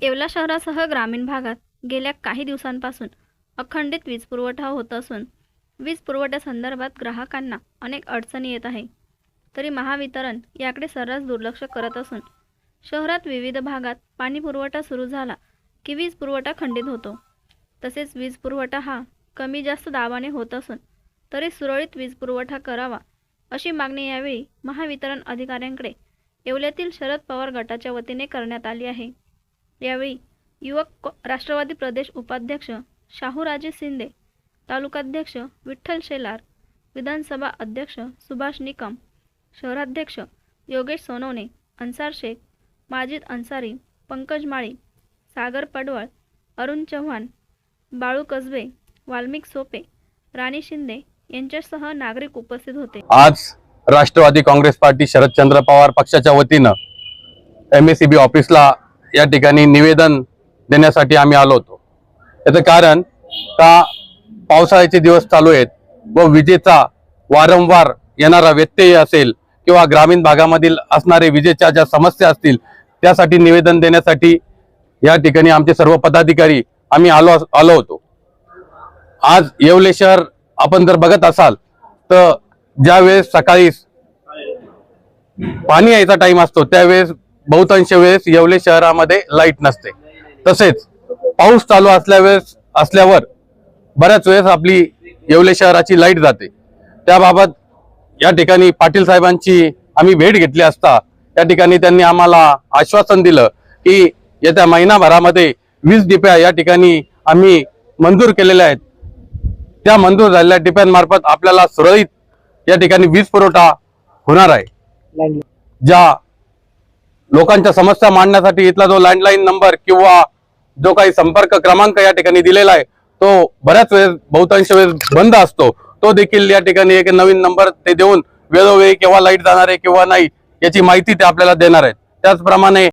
येवला शहरासह ग्रामीण भागात गेल्या काही दिवसांपासून अखंडित वीज पुरवठा होत असून वीज पुरवठ्यासंदर्भात ग्राहकांना अनेक अडचणी येत आहे. तरी महावितरण याकडे सर्रास दुर्लक्ष करत असून शहरात विविध भागात पाणी पुरवठा सुरू झाला की वीज पुरवठा खंडित होतो. तसेच वीज पुरवठा हा कमी जास्त दाबाने होत असून तरी सुरळीत वीज पुरवठा करावा अशी मागणी यावेळी महावितरण अधिकाऱ्यांकडे येवल्यातील शरद पवार गटाच्या वतीने करण्यात आली आहे. यावेळी युवक राष्ट्रवादी प्रदेश उपाध्यक्ष शाहूराजे शिंदे तालुकाध्यक्ष विठ्ठल शेलार विधानसभा अध्यक्ष सुभाष निकम शहराध्यक्ष योगेश सोनवणे अन्सार शेख माजिद अन्सारी पंकज माळी सागर पडवळ अरुण चव्हाण बाळू कसबे वाल्मिक सोपे राणी शिंदे यांच्यासह नागरिक उपस्थित होते. आज राष्ट्रवादी काँग्रेस पार्टी शरदचंद्र पवार पक्षाच्या वतीनं एम एस सी बी ऑफिसला या ठिकाणी निवेदन देण्यासाठी आम्ही आलो होतो. याचं कारण का पावसाळ्याचे दिवस चालू आहेत व विजेचा वारंवार येणारा व्यत्यय असेल किंवा ग्रामीण भागामधील असणारे विजेच्या ज्या समस्या असतील त्यासाठी निवेदन देण्यासाठी या ठिकाणी आमचे सर्व पदाधिकारी आम्ही आलो आलो होतो. आज येवले शहर आपण जर बघत असाल तर ज्यावेळेस सकाळी पाणी यायचा टाइम असतो त्यावेळेस बहुतांश वेळेस येवले शहरामध्ये लाइट नसते. तसेच पाऊस चालू असल्या वेळेस असल्यावर बऱ्याच वेळेस आपली येवले शहराची लाइट जाते. त्याबाबत या ठिकाणी पाटील साहेबांची आम्ही भेट घेतली असता त्या ठिकाणी त्यांनी आम्हाला आश्वासन दिलं की येत्या महिनाभरामध्ये वीस डिप्या या ठिकाणी आम्ही मंजूर केलेल्या आहेत. त्या मंजूर झालेल्या डिप्यांमार्फत आपल्याला सुरळीत या ठिकाणी वीज पुरवठा होणार आहे. ज्या लोकांच्या समस्या मांडण्यासाठी इथला जो लँडलाईन नंबर किंवा जो काही संपर्क क्रमांक या ठिकाणी दिलेला आहे तो बऱ्याच वेळेस बहुतांश वेळेस बंद असतो. तो देखील या ठिकाणी एक नवीन नंबर ते देऊन वेळोवेळी केव्हा लाइट जाणार आहे किंवा नाही याची माहिती ते आपल्याला देणार आहेत. त्याचप्रमाणे